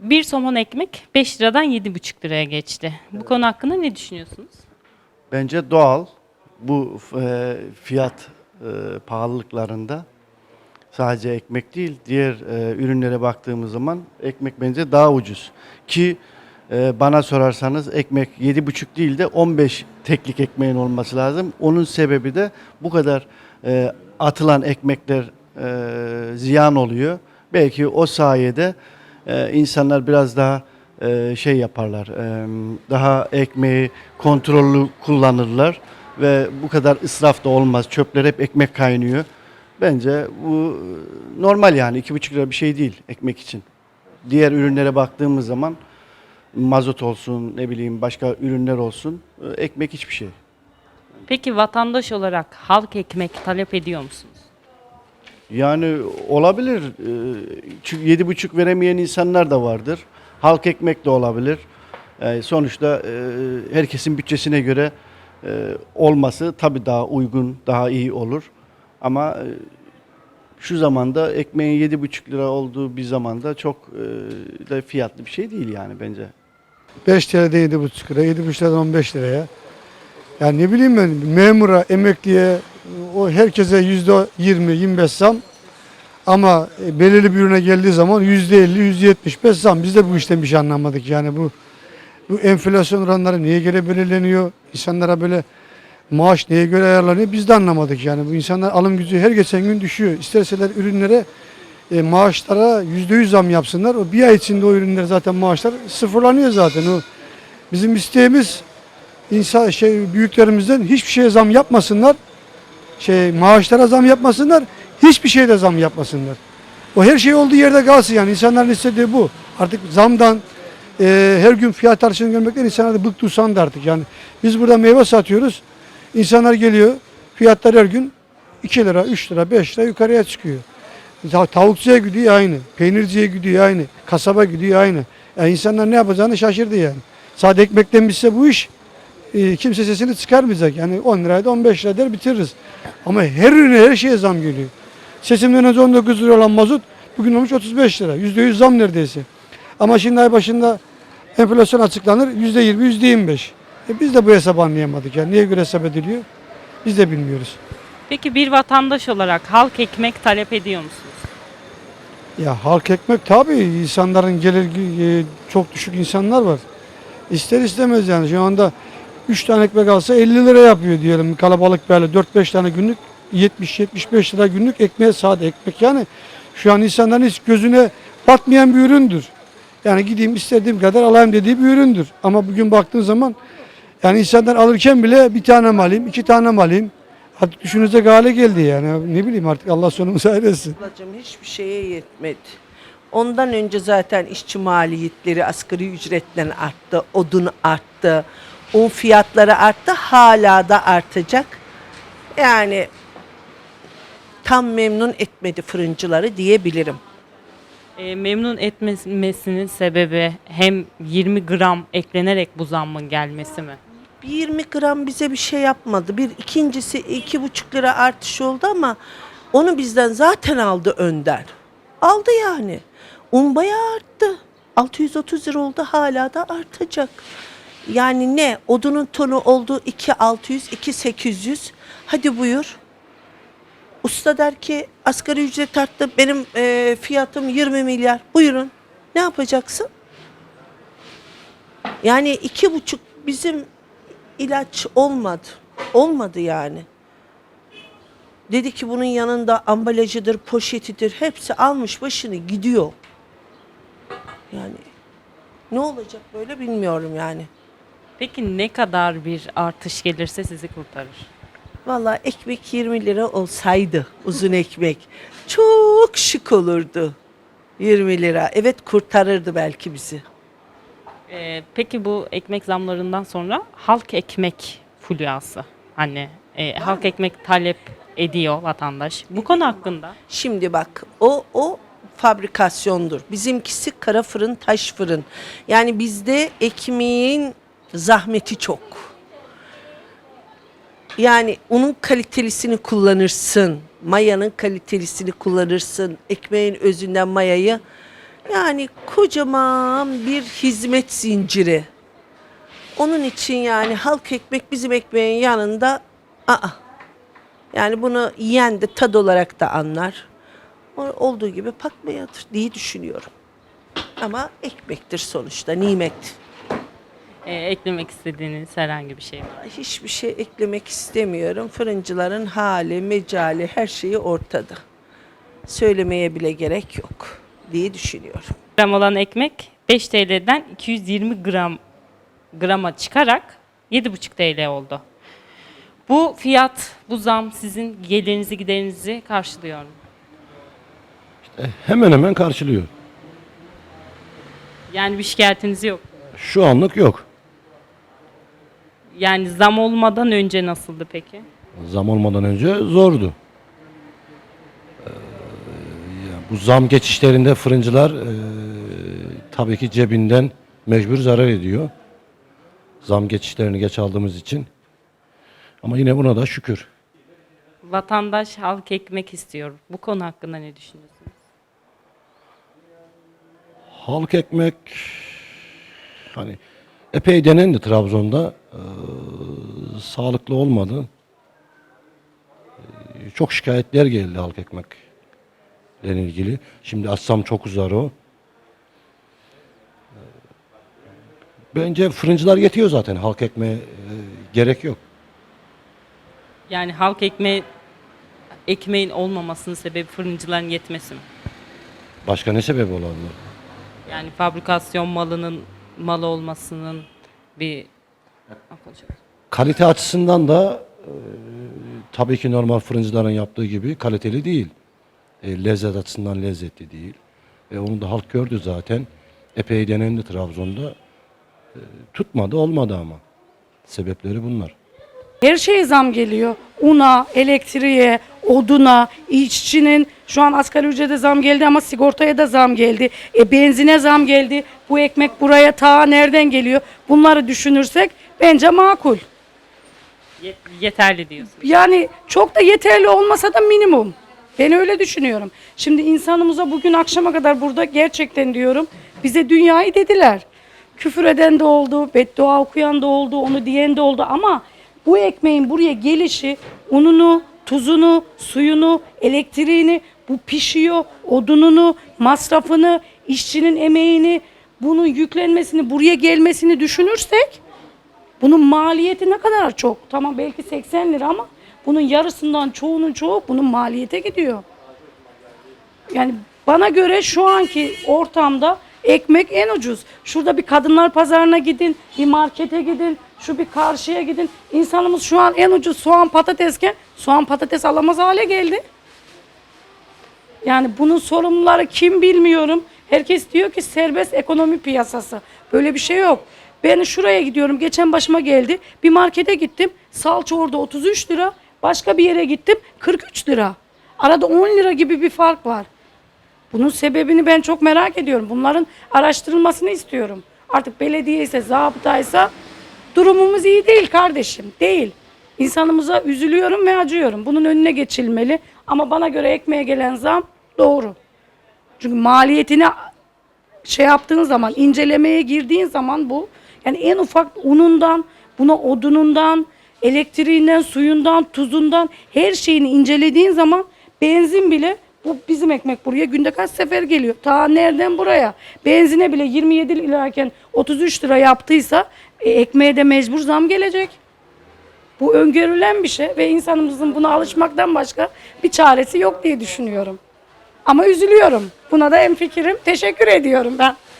Bir somon ekmek 5 liradan 7,5 liraya geçti. Bu konu hakkında ne düşünüyorsunuz? Bence doğal bu e, fiyat e, pahalılıklarında sadece ekmek değil diğer e, ürünlere baktığımız zaman ekmek bence daha ucuz. Ki e, bana sorarsanız ekmek 7,5 değil de 15 teklik ekmeğin olması lazım. Onun sebebi de bu kadar e, atılan ekmekler e, ziyan oluyor. Belki o sayede e, insanlar biraz daha e, şey yaparlar, e, daha ekmeği kontrollü kullanırlar ve bu kadar israf da olmaz. Çöpler hep ekmek kaynıyor. Bence bu normal yani iki buçuk lira bir şey değil ekmek için. Diğer ürünlere baktığımız zaman mazot olsun ne bileyim başka ürünler olsun e, ekmek hiçbir şey. Peki vatandaş olarak halk ekmek talep ediyor musunuz? Yani olabilir. Ee, Çünkü yedi buçuk veremeyen insanlar da vardır. Halk ekmek de olabilir. Ee, Sonuçta e, herkesin bütçesine göre e, olması tabii daha uygun, daha iyi olur. Ama e, şu zamanda ekmeğin yedi buçuk lira olduğu bir zamanda çok e, da fiyatlı bir şey değil yani bence. 5 TL'de 7,5 lira, 7,5 liradan 15 liraya. Yani ne bileyim ben memura, emekliye, o herkese yüzde 20, 25 zam. Ama e, belirli bir ürüne geldiği zaman yüzde 50, yüzde 75 zam. Biz de bu işten bir şey anlamadık. Yani bu bu enflasyon oranları niye göre belirleniyor? İnsanlara böyle maaş neye göre ayarlanıyor? Biz de anlamadık yani. Bu insanlar alım gücü her geçen gün düşüyor. İsterseler ürünlere e, maaşlara yüzde yüz zam yapsınlar. O bir ay içinde o ürünler zaten maaşlar sıfırlanıyor zaten. O bizim isteğimiz insan şey büyüklerimizden hiçbir şeye zam yapmasınlar. Şey maaşlara zam yapmasınlar. Hiçbir şeye de zam yapmasınlar. O her şey olduğu yerde kalsın yani. insanların istediği bu. Artık zamdan e, her gün fiyat artışını görmekten insanlar da bıktı usandı artık. Yani biz burada meyve satıyoruz. İnsanlar geliyor. Fiyatlar her gün 2 lira, 3 lira, 5 lira yukarıya çıkıyor. Ta- Tavukçuya gidiyor aynı. Peynirciye gidiyor aynı. Kasaba gidiyor aynı. Yani insanlar ne yapacağını şaşırdı yani. Sade ekmekten bitse bu iş e, kimse sesini çıkarmayacak. Yani 10 liraydı 15 lira der bitiririz. Ama her ürüne her şeye zam geliyor. Seçimden önce 19 lira olan mazot bugün olmuş 35 lira. %100 zam neredeyse. Ama şimdi ay başında enflasyon açıklanır %20, %25. E biz de bu hesabı anlayamadık. Yani niye göre hesap ediliyor? Biz de bilmiyoruz. Peki bir vatandaş olarak halk ekmek talep ediyor musunuz? Ya halk ekmek tabii insanların gelir e, çok düşük insanlar var. İster istemez yani şu anda 3 tane ekmek alsa 50 lira yapıyor diyelim kalabalık böyle 4-5 tane günlük 70-75 lira günlük ekmeğe sade ekmek yani şu an insanların hiç gözüne batmayan bir üründür. Yani gideyim istediğim kadar alayım dediği bir üründür. Ama bugün baktığın zaman yani insanlar alırken bile bir tane mi iki tane mi? Artık düşünecek hale geldi yani. Ne bileyim artık Allah sonumuzu hayretsin. Ablacığım hiçbir şeye yetmedi. Ondan önce zaten işçi maliyetleri asgari ücretten arttı, odun arttı, un fiyatları arttı, hala da artacak. Yani tam memnun etmedi fırıncıları diyebilirim. E, memnun etmesinin sebebi hem 20 gram eklenerek bu zammın gelmesi mi? Bir 20 gram bize bir şey yapmadı. Bir ikincisi iki buçuk lira artış oldu ama onu bizden zaten aldı önder. Aldı yani. Un bayağı arttı. 630 lira oldu hala da artacak. Yani ne? Odunun tonu oldu 2600, 2800. Hadi buyur. Usta der ki asgari ücret arttı. Benim eee, fiyatım 20 milyar. Buyurun. Ne yapacaksın? Yani iki buçuk bizim ilaç olmadı. Olmadı yani. Dedi ki bunun yanında ambalajıdır, poşetidir. Hepsi almış başını gidiyor. Yani ne olacak böyle bilmiyorum yani. Peki ne kadar bir artış gelirse sizi kurtarır? Vallahi ekmek 20 lira olsaydı uzun ekmek çok şık olurdu. 20 lira. Evet kurtarırdı belki bizi. E, peki bu ekmek zamlarından sonra halk ekmek fulyası hani e, halk ekmek talep ediyor vatandaş. Bu konu hakkında Şimdi bak o o fabrikasyondur. Bizimkisi kara fırın, taş fırın. Yani bizde ekmeğin zahmeti çok. Yani unun kalitelisini kullanırsın. Mayanın kalitelisini kullanırsın. Ekmeğin özünden mayayı Yani kocaman bir hizmet zinciri. Onun için yani halk ekmek bizim ekmeğin yanında aa. Yani bunu yiyen de tad olarak da anlar. Olduğu gibi patmayadır diye düşünüyorum. Ama ekmektir sonuçta, nimet. Ee, eklemek istediğiniz herhangi bir şey var. Hiçbir şey eklemek istemiyorum. Fırıncıların hali, mecali, her şeyi ortada. Söylemeye bile gerek yok diye düşünüyorum. gram olan ekmek 5 TL'den 220 gram grama çıkarak 7,5 TL oldu. Bu fiyat, bu zam sizin gelirinizi giderinizi karşılıyor mu? Hemen hemen karşılıyor. Yani bir şikayetiniz yok. Şu anlık yok. Yani zam olmadan önce nasıldı peki? Zam olmadan önce zordu. Ee, bu zam geçişlerinde fırıncılar e, tabii ki cebinden mecbur zarar ediyor. Zam geçişlerini geç aldığımız için. Ama yine buna da şükür. Vatandaş halk ekmek istiyor. Bu konu hakkında ne düşünüyorsunuz? Halk ekmek hani epey denendi Trabzon'da. Ee, sağlıklı olmadı. Ee, çok şikayetler geldi halk ekmekle ilgili. Şimdi açsam çok uzar o. Ee, Bence fırıncılar yetiyor zaten halk ekmeğe e, gerek yok. Yani halk ekmeği ekmeğin olmamasının sebebi fırıncıların yetmesi mi? Başka ne sebep olabilir? Yani fabrikasyon malının malı olmasının bir konuşalım. Kalite açısından da e, tabii ki normal fırıncıların yaptığı gibi kaliteli değil. E, lezzet açısından lezzetli değil. E, onu da halk gördü zaten. Epey denendi Trabzon'da. E, tutmadı olmadı ama. Sebepleri bunlar. Her şeye zam geliyor. Una, elektriğe, oduna, işçinin şu an asgari ücrete zam geldi ama sigortaya da zam geldi. E, benzine zam geldi. Bu ekmek buraya ta nereden geliyor? Bunları düşünürsek bence makul. Yet- yeterli diyorsun. Yani çok da yeterli olmasa da minimum. Ben öyle düşünüyorum. Şimdi insanımıza bugün akşama kadar burada gerçekten diyorum bize dünyayı dediler. Küfür eden de oldu, beddua okuyan da oldu, onu diyen de oldu ama bu ekmeğin buraya gelişi ununu, tuzunu, suyunu, elektriğini, bu pişiyor, odununu, masrafını, işçinin emeğini, bunun yüklenmesini, buraya gelmesini düşünürsek bunun maliyeti ne kadar çok? Tamam belki 80 lira ama bunun yarısından çoğunun çoğu bunun maliyete gidiyor. Yani bana göre şu anki ortamda ekmek en ucuz. Şurada bir kadınlar pazarına gidin, bir markete gidin, şu bir karşıya gidin. İnsanımız şu an en ucuz soğan patatesken soğan patates alamaz hale geldi. Yani bunun sorumluları kim bilmiyorum. Herkes diyor ki serbest ekonomi piyasası. Böyle bir şey yok. Ben şuraya gidiyorum. Geçen başıma geldi. Bir markete gittim. Salça orada 33 lira. Başka bir yere gittim. 43 lira. Arada 10 lira gibi bir fark var. Bunun sebebini ben çok merak ediyorum. Bunların araştırılmasını istiyorum. Artık belediye ise, zabıtaysa durumumuz iyi değil kardeşim. Değil. İnsanımıza üzülüyorum ve acıyorum. Bunun önüne geçilmeli. Ama bana göre ekmeğe gelen zam doğru. Çünkü maliyetini şey yaptığın zaman, incelemeye girdiğin zaman bu yani en ufak unundan, buna odunundan, elektriğinden, suyundan, tuzundan her şeyini incelediğin zaman benzin bile bu bizim ekmek buraya günde kaç sefer geliyor. Ta nereden buraya? Benzine bile 27 lirayken 33 lira yaptıysa e, ekmeğe de mecbur zam gelecek. Bu öngörülen bir şey ve insanımızın buna alışmaktan başka bir çaresi yok diye düşünüyorum. Ama üzülüyorum. Buna da en fikrim. Teşekkür ediyorum ben.